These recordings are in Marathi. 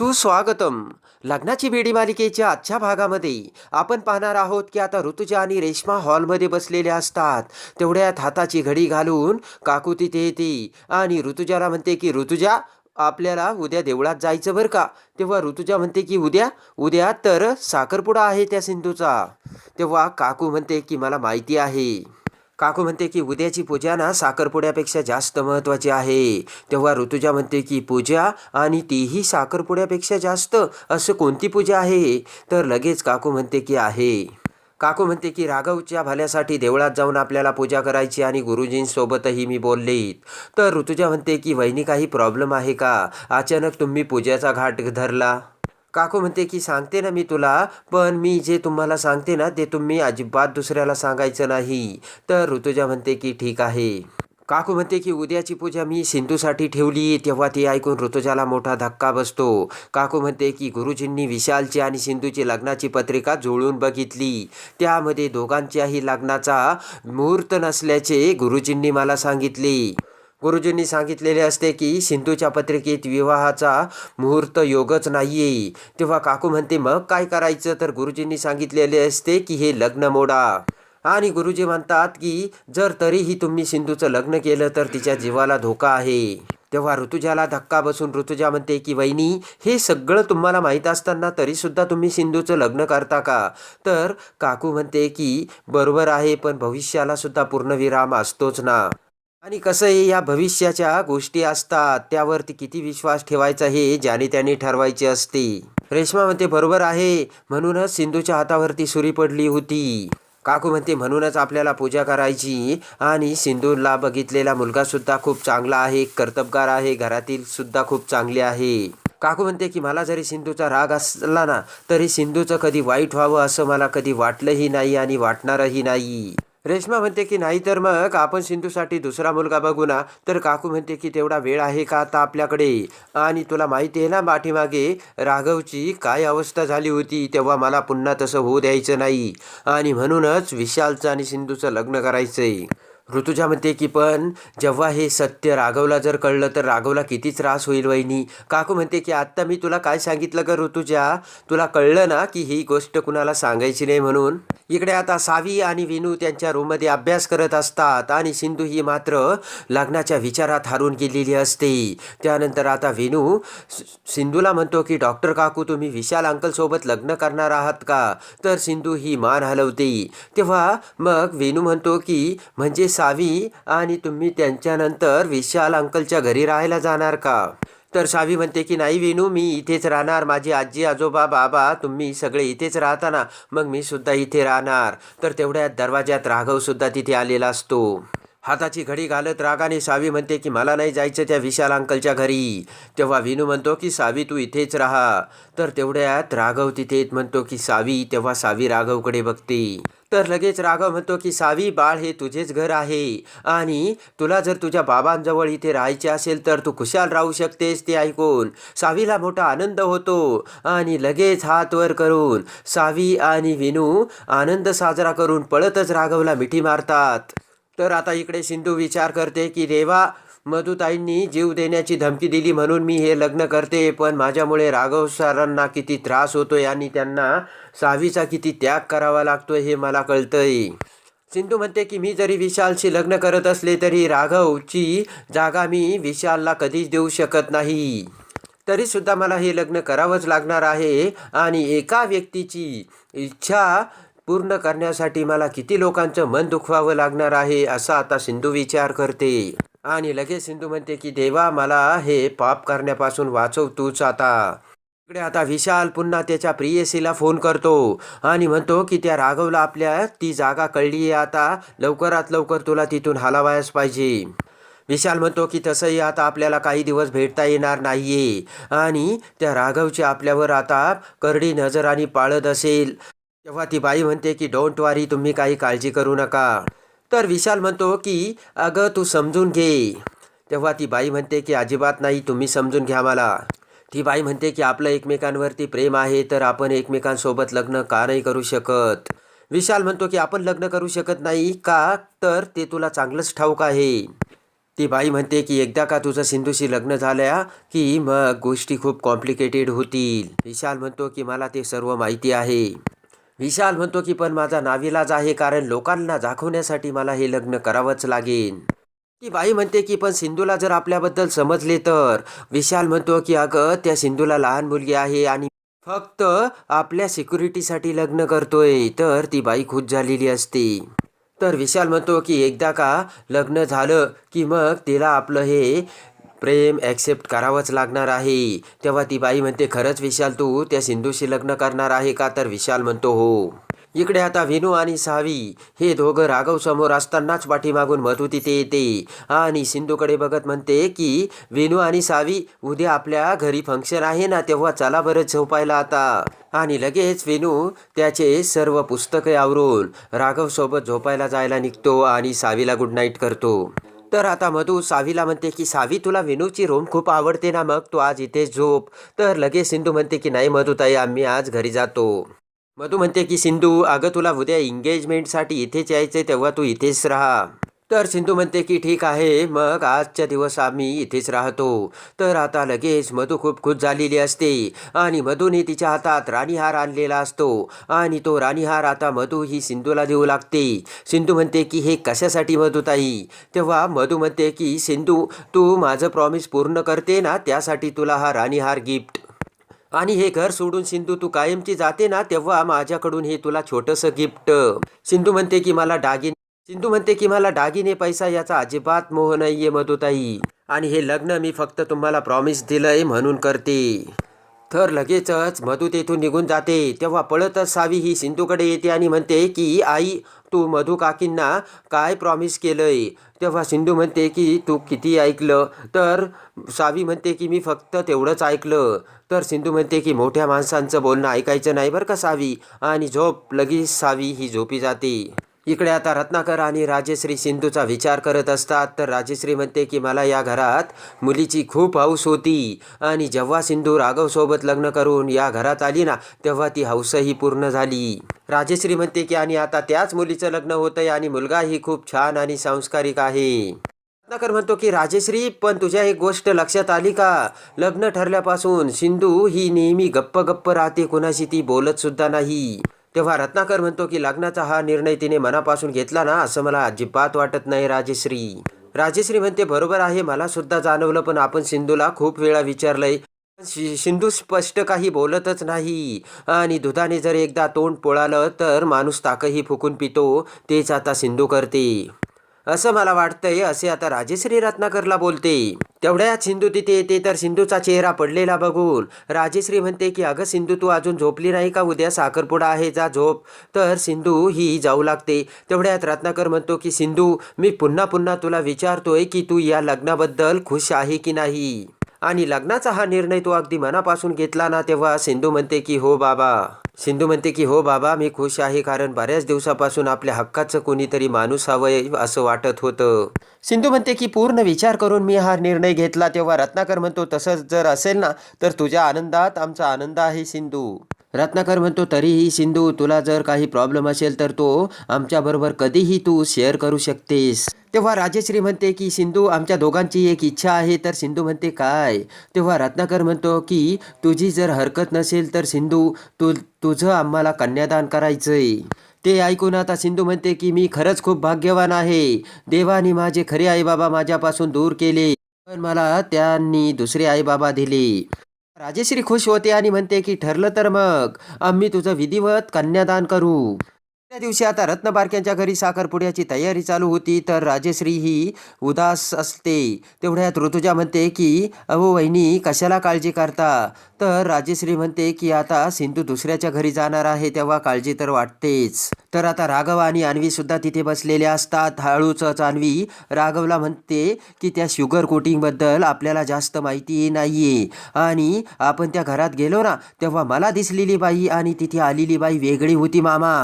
सुस्वागतम. लग्नाची बेडी मालिकेच्या आजच्या भागामध्ये आपण पाहणार आहोत की आता ऋतुजा आणि रेश्मा हॉलमध्ये बसलेल्या असतात. तेवढ्यात हाताची घडी घालून काकू तिथे येते आणि ऋतुजाला म्हणते की ऋतुजा आपल्याला उद्या देवळात जायचं बरं का? तेव्हा ऋतुजा म्हणते की उद्या उद्या तर साखरपुडा आहे त्या सिंधूचा. तेव्हा काकू म्हणते की मला माहिती आहे. काकू म्हणते की उद्याची पूजा ना साखरपुड्यापेक्षा जास्त महत्त्वाची आहे. तेव्हा ऋतुजा म्हणते की पूजा आणि तीही साखरपुड्यापेक्षा जास्त असं कोणती पूजा आहे? तर लगेच काकू म्हणते की आहे. काकू म्हणते की राघवच्या भल्यासाठी देवळात जाऊन आपल्याला पूजा करायची आणि गुरुजींसोबतही मी बोलले. तर ऋतुजा म्हणते की वहिनी काही प्रॉब्लेम आहे का? अचानक तुम्ही पूजेचा घाट धरला. काकू म्हणते की सांगते ना मी तुला पण मी जे तुम्हाला सांगते ना ते तुम्ही अजिबात दुसऱ्याला सांगायचं नाही. तर ऋतुजा म्हणते की ठीक आहे. काकू म्हणते की उद्याची पूजा मी सिंधूसाठी ठेवली. तेव्हा ती ऐकून ऋतुजाला मोठा धक्का बसतो. काकू म्हणते की गुरुजींनी विशालची आणि सिंधूची लग्नाची पत्रिका जुळून बघितली. त्यामध्ये दोघांच्याही लग्नाचा मुहूर्त नसल्याचे गुरुजींनी मला सांगितले. गुरुजींनी सांगितलेले असते की सिंधूच्या पत्रिकेत विवाहाचा मुहूर्त योगच नाहीये. तेव्हा काकू म्हणते मग काय करायचं? तर गुरुजींनी सांगितलेले असते की हे लग्न मोडा. आणि गुरुजी म्हणतात की जर तरीही तुम्ही सिंधूचं लग्न केलं तर तिच्या जीवाला धोका आहे. तेव्हा ऋतुजाला धक्का बसून ऋतुजा म्हणते की वहिनी हे सगळं तुम्हाला माहीत असताना तरीसुद्धा तुम्ही सिंधूचं लग्न करता का? तर काकू म्हणते की बरोबर आहे पण भविष्याला सुद्धा पूर्णविराम असतोच ना. आणि कसं आहे या भविष्याच्या गोष्टी असतात त्यावरती किती विश्वास ठेवायचा हे ज्याने त्याने ठरवायचे असते. रेश्मा म्हणते बरोबर आहे. म्हणूनच सिंधूच्या हातावरती सुरी पडली होती. काकू म्हणते म्हणूनच आपल्याला पूजा करायची. आणि सिंधूला बघितलेला मुलगा सुद्धा खूप चांगला आहे कर्तबगार आहे घरातील सुद्धा खूप चांगले आहे. काकू म्हणते की मला जरी सिंधूचा राग असला ना तरी सिंधूचं कधी वाईट व्हावं असं मला कधी वाटलंही नाही आणि वाटणारही नाही. रेश्मा म्हणते की नाही तर मग आपण सिंधूसाठी दुसरा मुलगा बघू ना. तर काकू म्हणते की तेवढा वेळ आहे का आता आपल्याकडे? आणि तुला माहिती आहे ना पाठीमागे राघवची काय अवस्था झाली होती तेव्हा मला पुन्हा तसं होऊ द्यायचं नाही. आणि म्हणूनच विशालचं आणि सिंधूचं लग्न करायचं आहे ऋतुजा म्हणते की पण जेव्हा हे सत्य राघवला जर कळलं तर राघवला किती त्रास होईल वहिनी. काकू म्हणते की आत्ता मी तुला काय सांगितलं का ऋतुजा? तुला कळलं ना की ही गोष्ट कुणाला सांगायची नाही म्हणून? इकडे आता सावी आणि विनू त्यांच्या रूममध्ये अभ्यास करत असतात आणि सिंधू ही मात्र लग्नाच्या विचारात हारून गेलेली असते. त्यानंतर आता विनू सिंधूला म्हणतो की डॉक्टर काकू तुम्ही विशाल अंकलसोबत लग्न करणार आहात का? तर सिंधू ही मान हलवते. तेव्हा मग वेणू म्हणतो की म्हणजे सावी आणि तुम्ही त्यांच्यानंतर विशाल अंकलच्या घरी राहायला जाणार का? तर सावी म्हणते की नाही वेणू मी इथेच राहणार. माझी आजी आजोबा बाबा तुम्ही सगळे इथेच राहता ना मग मी सुद्धा इथे राहणार. तर तेवढ्या दरवाज्यात राघव सुद्धा तिथे आलेला असतो. हाताची घडी घालत रागाने सावी म्हणते की मला नाही जायचं त्या विशाल अंकलच्या घरी. तेव्हा विनू म्हणतो की सावी तू इथेच राहा. तर तेवढ्यात राघव तिथे म्हणतो की सावी तेव्हा सावी राघवकडे बघते. तर लगेच राघव म्हणतो की सावी बाळ हे तुझेच घर आहे आणि तुला जर तुझ्या बाबांजवळ इथे राहायचे असेल तर तू खुशाल राहू शकतेस ते ऐकून. सावीला मोठा आनंद होतो आणि लगेच हात वर करून सावी आणि विनू आनंद साजरा करून पळतच राघवला मिठी मारतात. तर आता इकडे सिंधू विचार करते की देवा मधुताईंनी जीव देण्याची धमकी दिली म्हणून मी हे लग्न करते पण माझ्यामुळे राघव सरांना किती त्रास होतोय आणि त्यांना सावीचा किती त्याग करावा लागतोय हे मला कळतंय. सिंधू म्हणते की मी जरी विशालशी लग्न करत असले तरी राघवची जागा मी विशालला कधीच देऊ शकत नाही. तरीसुद्धा मला हे लग्न करावंच लागणार आहे आणि एका व्यक्तीची इच्छा पूर्ण करण्यासाठी मला किती लोकांचं मन दुखवावं लागणार आहे असा आता सिंधू विचार करते. आणि लगेच सिंधू म्हणते की देवा मला हे पाप करण्यापासून वाचव तूच आता. इकडे आता विशाल पुन्हा त्याच्या प्रियसीला फोन करतो आणि म्हणतो की त्या राघवला आपल्या ती जागा कळली आहे आता. लवकरात लवकर तुला तिथून हलावायच पाहिजे. विशाल म्हणतो की तसंही आता आपल्याला काही दिवस भेटता येणार नाहीये. आणि त्या राघवची आपल्यावर आता करडी नजर आणि पाळत असेल. तेव्हा ती बाई म्हणते की डोंट वारी तुम्ही काही काळजी करू नका. तर विशाल म्हणतो की अगं तू समजून घे. तेव्हा ती बाई म्हणते की अजिबात नाही तुम्ही समजून घ्या मला. ती बाई म्हणते की आपलं एकमेकांवरती प्रेम आहे तर आपण एकमेकांसोबत लग्न का नाही करू शकत? विशाल म्हणतो की आपण लग्न करू शकत नाही का? तर ते तुला चांगलंच ठाऊक आहे. ती बाई म्हणते की एकदा का तुझं सिंधूशी लग्न झाल्या की मग गोष्टी खूप कॉम्प्लिकेटेड होतील. विशाल म्हणतो की मला ते सर्व माहिती आहे. विशाल म्हणतो की पण माझा नाविलाज आहे कारण लोकांना दाखवण्यासाठी मला हे लग्न करावंच लागेल. ती बाई म्हणते की पण सिंधूला जर आपल्याबद्दल समजले तर. विशाल म्हणतो की अगं त्या सिंधूला लहान मुलगी आहे आणि फक्त आपल्या सिक्युरिटीसाठी लग्न करतोय. तर ती बाई खुश झालेली असते. तर विशाल म्हणतो की एकदा का लग्न झालं की मग तिला आपलं हे प्रेम ॲक्सेप्ट करावंच लागणार आहे. तेव्हा ती बाई म्हणते खरंच विशाल तू त्या सिंधूशी लग्न करणार आहे का? तर विशाल म्हणतो हो. इकडे आता विनू आणि सावी हे दोघं राघव समोर असतानाच पाठीमागून मधू तिथे येते. आणि सिंधूकडे बघत म्हणते की विनू आणि सावी उद्या आपल्या घरी फंक्शन आहे ना तेव्हा चला बरं झोपायला आता. आणि लगेच विनू त्याचे सर्व पुस्तके आवरून राघवसोबत झोपायला जायला निघतो आणि सावीला गुड नाईट करतो. तर आता मधू सावीला म्हणते की सावी तुला विनूची रूम खूप आवडते ना मग? तू आज इथे झोप. तर लगेच सिंधू म्हणते की नाही मधुताई आम्ही आज घरी जातो. मधू म्हणते की सिंधू अगं तुला उद्या एंगेजमेंटसाठी इथेच यायचं तेव्हा तू इथेच राहा. तर सिंधू म्हणते की ठीक आहे मग आजच्या दिवस आम्ही इथेच राहतो. तर आता लगेच मधू खूप खुश झालेली असते आणि मधूने तिच्या हातात राणीहार आणलेला असतो आणि तो राणीहार आता मधू ही सिंधूला देऊ लागते. सिंधू म्हणते की हे कशासाठी मधुताई तेव्हा मधू म्हणते की सिंधू तू माझं प्रॉमिस पूर्ण करते ना त्यासाठी तुला हा राणीहार गिफ्ट आणि हे घर सोडून सिंधू तू कायमची जाते ना तेव्हा माझ्याकडून हे तुला छोटंसं गिफ्ट सिंधू म्हणते की मला डागिन सिंधू म्हणते की मला दागिने पैसा याचा अजिबात मोह नाहीये मधुताई. आणि हे लग्न मी फक्त तुम्हाला प्रॉमिस दिलंय म्हणून करते. तर लगेचच मधू तेथून निघून जाते. तेव्हा पळतच सावी ही सिंधूकडे येते आणि म्हणते की आई तू मधू काकींना काय प्रॉमिस केलंय? तेव्हा सिंधू म्हणते की तू किती ऐकलं? तर सावी म्हणते की मी फक्त तेवढंच ऐकलं. तर सिंधू म्हणते की मोठ्या माणसांचं बोलणं ऐकायचं नाही बरं का सावी? आणि झोप लगेच सावी ही झोपी जाते. इकडे आता रत्नाकर आणि राजेश्री सिंधूचा विचार करत असतात. तर राजश्री म्हणते की मला या घरात मुलीची खूप हौस होती आणि जेव्हा सिंधू राघवसोबत लग्न करून या घरात आली ना तेव्हा ती हौसही पूर्ण झाली. राजेश्री म्हणते की आणि आता त्याच मुलीचं लग्न होतंय आणि मुलगाही खूप छान आणि सांस्कारिक आहे. रत्नाकर म्हणतो की राजेश्री पण तुझ्या एक गोष्ट लक्षात आली का? लग्न ठरल्यापासून सिंधू ही नेहमी गप्प गप्प राहते कुणाशी ती बोलत सुद्धा नाही. तेव्हा रत्नाकर म्हणतो की लग्नाचा हा निर्णय तिने मनापासून घेतला ना असं मला अजिबात वाटत नाही राजश्री. राजश्री म्हणते बरोबर आहे मला सुद्धा जाणवलं पण आपण सिंधूला खूप वेळा विचारलंय. शि- सिंधू स्पष्ट काही बोलतच नाही. आणि दुधाने जर एकदा तोंड पोळालं तर माणूस ताकही फुकून पितो. तेच आता सिंधू करते. असं मला वाटतंय असे आता राजेश्री रत्नाकरला बोलते. तेवढ्यात सिंधू तिथे येते तर सिंधूचा चेहरा पडलेला बघून राजेश्री म्हणते की अगं सिंधू तू अजून झोपली नाही का? उद्या साखरपुडा आहे जा झोप. तर सिंधू ही जाऊ लागते. तेवढ्यात रत्नाकर म्हणतो की सिंधू मी पुन्हा पुन्हा तुला विचारतोय की तू या लग्नाबद्दल खुश आहे की नाही? आणि लग्नाचा हा निर्णय तू अगदी मनापासून घेतला ना तेव्हा सिंधू म्हणते की हो बाबा. सिंधू म्हणते की हो बाबा मी खुश आहे कारण बऱ्याच दिवसापासून आपल्या हक्काचं कोणीतरी माणूस हवंय असं वाटत होतं. सिंधू म्हणते की पूर्ण विचार करून मी हा निर्णय घेतला तेव्हा रत्नाकर म्हणतो तसंच जर असेल ना तर तुझ्या आनंदात आमचा आनंद आहे सिंधू. रत्नाकर म्हणतो तरीही सिंधू तुला जर काही प्रॉब्लेम असेल तर तो आमच्याबरोबर कधीही तू शेअर करू शकतेस. तेव्हा राजेश्री म्हणते की सिंधू आमच्या दोघांची एक इच्छा आहे. तर सिंधू म्हणते काय? तेव्हा रत्नाकर म्हणतो की तुझी जर हरकत नसेल तर सिंधू तू तुझं आम्हाला कन्यादान करायचंय. ते ऐकून आता सिंधू म्हणते की मी खरंच खूप भाग्यवान आहे. देवाने माझे खरे आईबाबा माझ्यापासून दूर केले पण मला त्यांनी दुसरे आईबाबा दिले. राजेश्री खुश होते आणि म्हणते की ठरलं तर मग. आम्ही तुझं विधिवत कन्यादान करू. त्या दिवशी आता रत्नबारक्यांच्या घरी साखरपुड्याची तयारी चालू होती तर राजेश्री ही उदास असते. तेवढ्यात ऋतुजा म्हणते की अहो वहिनी कशाला काळजी करता? तर राजेश्री म्हणते की आता सिंधू दुसऱ्याच्या घरी जाणार आहे तेव्हा काळजी तर वाटतेच. तर आता राघव आणि अन्वी सुद्धा तिथे बसलेले असतात. हळूच अन्वी राघवला म्हणते की त्या शुगर कोटिंगबद्दल आपल्याला जास्त माहिती नाहीये. आणि आपण त्या घरात गेलो ना तेव्हा मला दिसलेली बाई आणि तिथे आलेली बाई वेगळी होती मामा.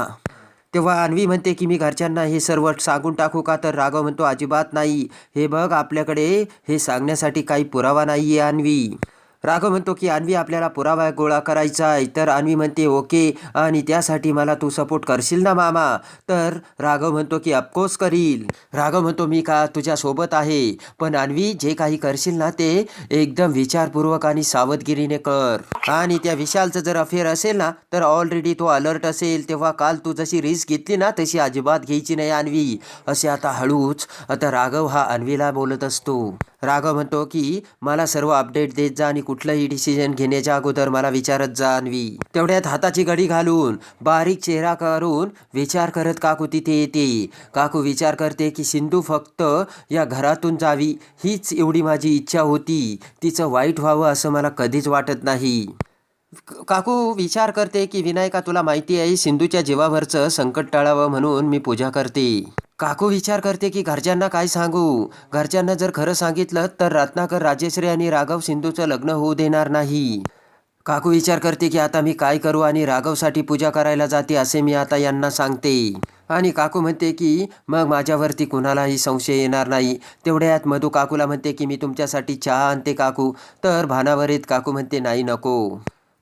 तेव्हा अन्वी म्हणते की मी घरच्यांना हे सर्व सांगून टाकू का? तर राघव म्हणतो अजिबात नाही. हे बघ आपल्याकडे हे सांगण्यासाठी काही पुरावा नाही आहे अन्वी. राघव म्हणतो की अन्वी आपल्याला पुरावा गोळा करायचा आहे. तर अन्वी म्हणते ओके आणि त्यासाठी मला तू सपोर्ट करशील ना मामा? तर राघव म्हणतो की अफकोर्स करील. राघव म्हणतो मी का तुझ्यासोबत आहे? पण अन्वी जे काही करशील ना ते एकदम विचारपूर्वक आणि सावधगिरीने कर. आणि त्या विशालचं जर अफेअर असेल ना तर ऑलरेडी तो अलर्ट असेल. तेव्हा काल तू जशी रिस्क घेतली ना तशी अजिबात घ्यायची नाही अन्वी. असे आता हळूच आता राघव हा अन्वीला बोलत असतो. राघव म्हणतो की मला सर्व अपडेट देत जा आणि कुठलंही डिसिजन घेण्याच्या अगोदर मला विचारत जाणवी. तेवढ्यात हाताची घडी घालून बारीक चेहरा करून विचार करत काकू तिथे येते. काकू विचार करते की सिंधू फक्त या घरातून जावी हीच एवढी माझी इच्छा होती. तिचं वाईट व्हावं असं मला कधीच वाटत नाही. काकू विचार करते की विनायका तुला माहिती आहे सिंधूच्या जीवावरचं संकट टाळावं म्हणून मी पूजा करते. काकू विचार करते की घरच्यांना काय सांगू? घरच्यांना जर खरं सांगितलं तर रत्नाकर राजेश्री आणि राघव सिंधूचं लग्न होऊ देणार नाही. काकू विचार करते की आता मी काय करू आणि राघवसाठी पूजा करायला जाते असे मी आता यांना सांगते. आणि काकू म्हणते की मग माझ्यावरती कुणालाही संशय येणार नाही. तेवढ्यात मधू काकूला म्हणते की मी तुमच्यासाठी चहा आणते काकू. तर भानावरीत काकू म्हणते नाही नको.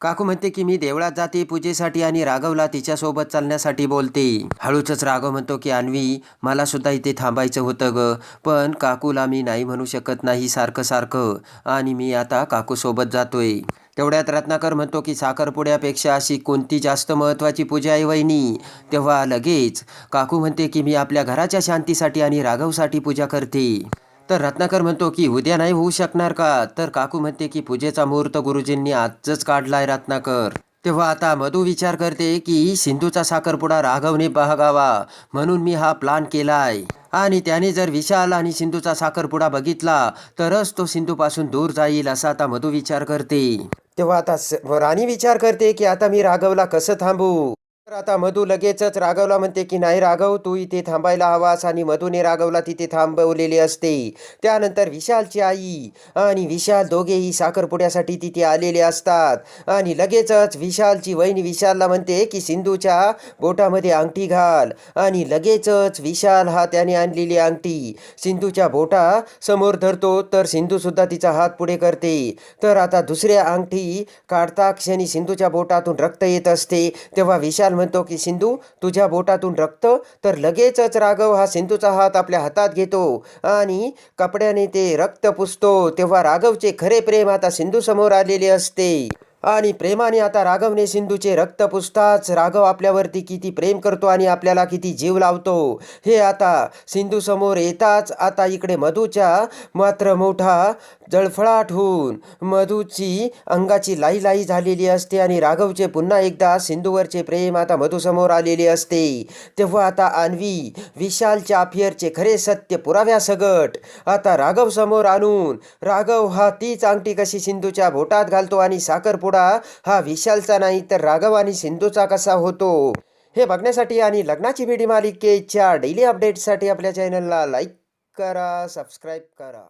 काकू म्हणते की मी देवळात जाते पूजेसाठी आणि राघवला तिच्यासोबत चालण्यासाठी बोलते. हळूचच राघव म्हणतो की अन्वी मला सुद्धा इथे थांबायचं होतं ग. पण काकूला मी नाही म्हणू शकत नाही सारखं सारखं. आणि मी आता काकूसोबत जातोय. तेवढ्यात रत्नाकर म्हणतो की साखरपुड्यापेक्षा अशी कोणती जास्त महत्त्वाची पूजा आहे वहिनी? तेव्हा लगेच काकू म्हणते की मी आपल्या घराच्या शांतीसाठी आणि राघवसाठी पूजा करते. तर रत्नाकर म्हणतो की उद्या नाही होऊ शकणार का? तर काकू म्हणते की पूजेचा मुहूर्त गुरुजींनी आजच काढलाय रत्नाकर. तेव्हा आता मधू विचार करते की सिंधूचा साखरपुडा राघवने बघावा म्हणून मी हा प्लान केलाय. आणि त्याने जर विशाल आणि सिंधूचा साखरपुडा बघितला तरच तो सिंधूपासून दूर जाईल असा आता मधू विचार करते. तेव्हा आता स- राणी विचार करते की आता मी राघवला कसं थांबू? आता मधू लगेचच राघवला म्हणते की नाही राघव तू इथे थांबायला हवास आणि मधूने राघवला तिथे थांबवलेले असते. त्यानंतर विशालची आई आणि विशाल दोघेही साखरपुड्यासाठी तिथे आलेले असतात. आणि लगेचच विशालची वहिनी विशालला म्हणते की सिंधूच्या बोटामध्ये अंगठी घाल. आणि लगेचच विशाल हा त्याने आणलेली अंगठी. सिंधूच्या बोटा समोर धरतो तर सिंधू सुद्धा तिचा हात पुढे करते. तर आता दुसऱ्या अंगठी काढता क्षणी सिंधूच्या बोटातून रक्त येत असते. तेव्हा विशाल म्हणतो की सिंधू तुझ्या बोटातून रक्त तर लगेचच राघव हा सिंधूचा हात आपल्या हातात घेतो. आणि कपड्याने ते रक्त पुसतो तेव्हा राघवचे खरे प्रेम आता सिंधू समोर आलेले असते. आणि प्रेमाने आता राघवने सिंधूचे रक्त पुसताच राघव आपल्यावरती किती प्रेम करतो आणि आपल्याला किती जीव लावतो. हे आता सिंधू समोर येताच आता इकडे मधूच्या मात्र मोठा जळफळाट होऊन मधूची अंगाची लाई लाई झालेली असते आणि राघवचे पुन्हा एकदा सिंधूवरचे प्रेम आता मधूसमोर आलेले असते. तेव्हा आता आणवी विशालच्या अफेअरचे खरे सत्य पुराव्यासगट आता राघव समोर आणून राघव हा तीच अंगठी कशी सिंधूच्या बोटात घालतो आणि साखरपुडा हा विशालचा नाही तर राघव आणि सिंधूचा कसा होतो? हे बघण्यासाठी आणि लग्नाची भेटी मालिकेच्या डेली अपडेटसाठी आपल्या चॅनलला लाईक करा सबस्क्राईब करा.